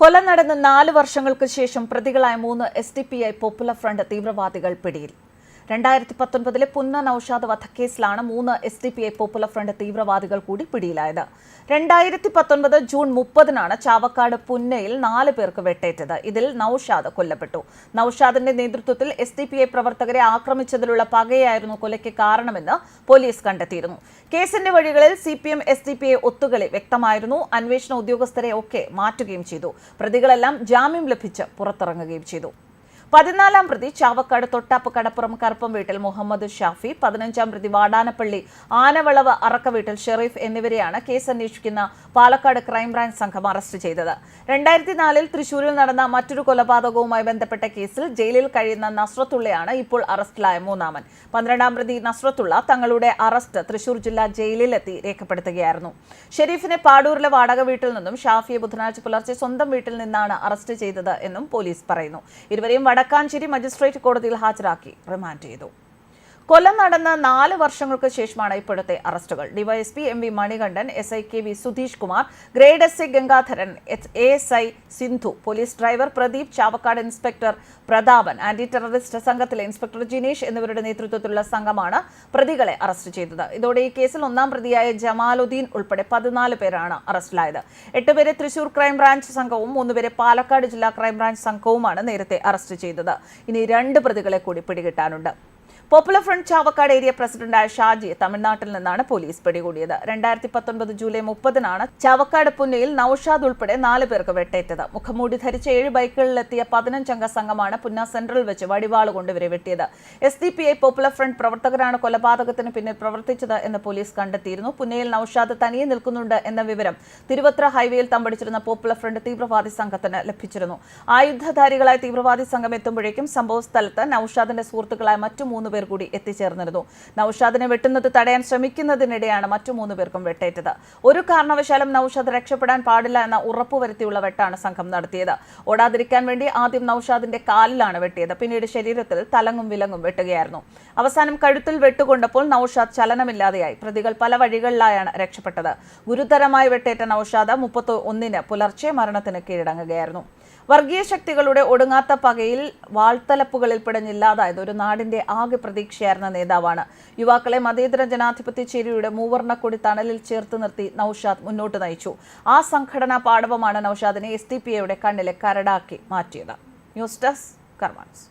കൊല നടന്ന് നാല് വർഷങ്ങൾക്ക് ശേഷം പ്രതികളായ മൂന്ന് S D P I popular front തീവ്രവാദികൾ പിടിയിൽ. രണ്ടായിരത്തി പത്തൊൻപതിലെ പുന്ന നൌഷാദ് വധക്കേസിലാണ് മൂന്ന് S D P I popular front തീവ്രവാദികൾ കൂടി പിടിയിലായത്. രണ്ടായിരത്തി പത്തൊൻപത് ജൂൺ മുപ്പതിനാണ് ചാവക്കാട് പുന്നയിൽ നാല് പേർക്ക് വെട്ടേറ്റത്. ഇതിൽ നൌഷാദ് കൊല്ലപ്പെട്ടു. നൌഷാദിന്റെ നേതൃത്വത്തിൽ എസ് ഡി പി ഐ പ്രവർത്തകരെ ആക്രമിച്ചതിലുള്ള പകയായിരുന്നു കൊലയ്ക്ക് കാരണമെന്ന് പോലീസ് കണ്ടെത്തിയിരുന്നു. കേസിന്റെ വഴികളിൽ C P M S D P I ഒത്തുകളി വ്യക്തമായിരുന്നു. അന്വേഷണ ഉദ്യോഗസ്ഥരെ ഒക്കെ മാറ്റുകയും ചെയ്തു. പ്രതികളെല്ലാം ജാമ്യം ലഭിച്ച് പുറത്തിറങ്ങുകയും ചെയ്തു. പതിനാലാം പ്രതി ചാവക്കാട് തൊട്ടാപ്പ് കടപ്പുറം കറുപ്പം വീട്ടിൽ മുഹമ്മദ് ഷാഫി പതിനഞ്ചാം പ്രതി വാടാനപ്പള്ളി ആനവളവ് അറക്ക വീട്ടിൽ ഷെറീഫ് എന്നിവരെയാണ് കേസ് അന്വേഷിക്കുന്ന പാലക്കാട് ക്രൈംബ്രാഞ്ച് സംഘം അറസ്റ്റ് ചെയ്തത്. രണ്ടായിരത്തി നാലിൽ തൃശൂരിൽ നടന്ന മറ്റൊരു കൊലപാതകവുമായി ബന്ധപ്പെട്ട കേസിൽ ജയിലിൽ കഴിയുന്ന നസ്രത്തുള്ളയാണ് ഇപ്പോൾ അറസ്റ്റിലായ മൂന്നാമൻ. പന്ത്രണ്ടാം പ്രതി നസ്രത്തുള്ള തങ്ങളുടെ അറസ്റ്റ് തൃശൂർ ജില്ലാ ജയിലിലെത്തി രേഖപ്പെടുത്തുകയായിരുന്നു. ഷെരീഫിനെ പാടൂരിലെ വാടക വീട്ടിൽ നിന്നും ഷാഫിയെ ബുധനാഴ്ച പുലർച്ചെ സ്വന്തം വീട്ടിൽ നിന്നാണ് അറസ്റ്റ് ചെയ്തത് എന്നും പോലീസ് പറയുന്നു. ഇരുവരെയും വടക്കാഞ്ചേരി മജിസ്ട്രേറ്റ് കോടതിയിൽ ഹാജരാക്കി. റിമാൻഡ് ചെയ്തു. കൊല്ലം നടന്ന നാല് വർഷങ്ങൾക്ക് ശേഷമാണ് ഇപ്പോഴത്തെ അറസ്റ്റുകൾ. DYSP M V Manikandan S I K V Sudheesh Kumar grade S I Gangadharan A S I Sindhu police driver Pradeep Chavakkad inspector Prathapan anti terrorist സംഘത്തിലെ ഇൻസ്പെക്ടർ ജിനേഷ് എന്നിവരുടെ നേതൃത്വത്തിലുള്ള സംഘമാണ് പ്രതികളെ അറസ്റ്റ് ചെയ്തത്. ഇതോടെ ഈ കേസിൽ ഒന്നാം പ്രതിയായ ജമാലുദ്ദീൻ ഉൾപ്പെടെ പതിനാല് പേരാണ് അറസ്റ്റിലായത്. എട്ടുപേരെ തൃശൂർ ക്രൈംബ്രാഞ്ച് സംഘവും മൂന്നുപേരെ പാലക്കാട് ജില്ലാ ക്രൈംബ്രാഞ്ച് സംഘവുമാണ് നേരത്തെ അറസ്റ്റ് ചെയ്തത്. ഇനി രണ്ട് പ്രതികളെ കൂടി പിടികിട്ടാനുണ്ട്. പോപ്പുലർ ഫ്രണ്ട് ചാവക്കാട് ഏരിയ പ്രസിഡന്റായ ഷാജിയെ തമിഴ്നാട്ടിൽ നിന്നാണ് പോലീസ് പിടികൂടിയത്. രണ്ടായിരത്തി പത്തൊൻപത് ജൂലൈ മുപ്പതിനാണ് ചാവക്കാട് പുന്നയിൽ നൌഷാദ് ഉൾപ്പെടെ നാല് പേർക്ക് വെട്ടേറ്റത്. മുഖംമൂടി ധരിച്ച ഏഴ് ബൈക്കുകളിലെത്തിയ പതിനഞ്ചംഗ സംഘമാണ് പുന്ന സെൻട്രൽ വെച്ച് വടിവാൾ കൊണ്ട് ഇവരെ വെട്ടിയത്. S D P I popular front പ്രവർത്തകരാണ് കൊലപാതകത്തിന് പിന്നിൽ പ്രവർത്തിച്ചത് എന്ന് പോലീസ് കണ്ടെത്തിയിരുന്നു. പുന്നയിൽ നൌഷാദ് തനിയെ നിൽക്കുന്നുണ്ട് എന്ന വിവരം തിരുവത്ര ഹൈവേയിൽ തമ്പടിച്ചിരുന്ന പോപ്പുലർ ഫ്രണ്ട് തീവ്രവാദി സംഘത്തിന് ലഭിച്ചിരുന്നു. ആയുധധാരികളായ തീവ്രവാദി സംഘം എത്തുമ്പോഴേക്കും സംഭവ സ്ഥലത്ത് നൌഷാദിന്റെ സുഹൃത്തുക്കളായ മറ്റു മൂന്ന് പേർ കൂടി എത്തിച്ചേർന്നിരുന്നു. നൌഷാദിനെ വെട്ടുന്നത് തടയാൻ ശ്രമിക്കുന്നതിനിടെയാണ് മറ്റു മൂന്ന് പേർക്കും വെട്ടേറ്റത്. ഒരു കാരണവശാലും നൌഷാദ് രക്ഷപ്പെടാൻ പാടില്ല എന്ന ഉറപ്പുവരുത്തിയുള്ള വെട്ടാണ് സംഘം നടത്തിയത്. ഓടാതിരിക്കാൻ വേണ്ടി ആദ്യം നൌഷാദിന്റെ കാലിലാണ് വെട്ടിയത്. പിന്നീട് ശരീരത്തിൽ തലങ്ങും വിലങ്ങും വെട്ടുകയായിരുന്നു. അവസാനം കഴുത്തിൽ വെട്ടുകൊണ്ടപ്പോൾ നൌഷാദ് ചലനമില്ലാതെയായി പ്രതികൾ പല വഴികളിലായാണ് രക്ഷപ്പെട്ടത്. ഗുരുതരമായി വെട്ടേറ്റ നൌഷാദ് മുപ്പത്തി ഒന്നിന് പുലർച്ചെ മരണത്തിന് കീഴടങ്ങുകയായിരുന്നു. വർഗീയ ശക്തികളുടെ ഒടുങ്ങാത്ത പകയിൽ വാൾത്തലപ്പുകളിൽ പിടഞ്ഞില്ലാതായത് ഒരു നാടിന്റെ ആകെ പ്രതീക്ഷയായിരുന്ന നേതാവാണ്. യുവാക്കളെ മതേതര ജനാധിപത്യ ചേരിയുടെ മൂവർണ കൊടി തണലിൽ ചേർത്ത് നിർത്തി നൌഷാദ് മുന്നോട്ട് നയിച്ചു. ആ സംഘടനാ പാടവമാണ് നൌഷാദിനെ എസ് ഡി പി ഐയുടെ കണ്ണിലെ കരടാക്കി മാറ്റിയത്. News desk കർമാൻസ്.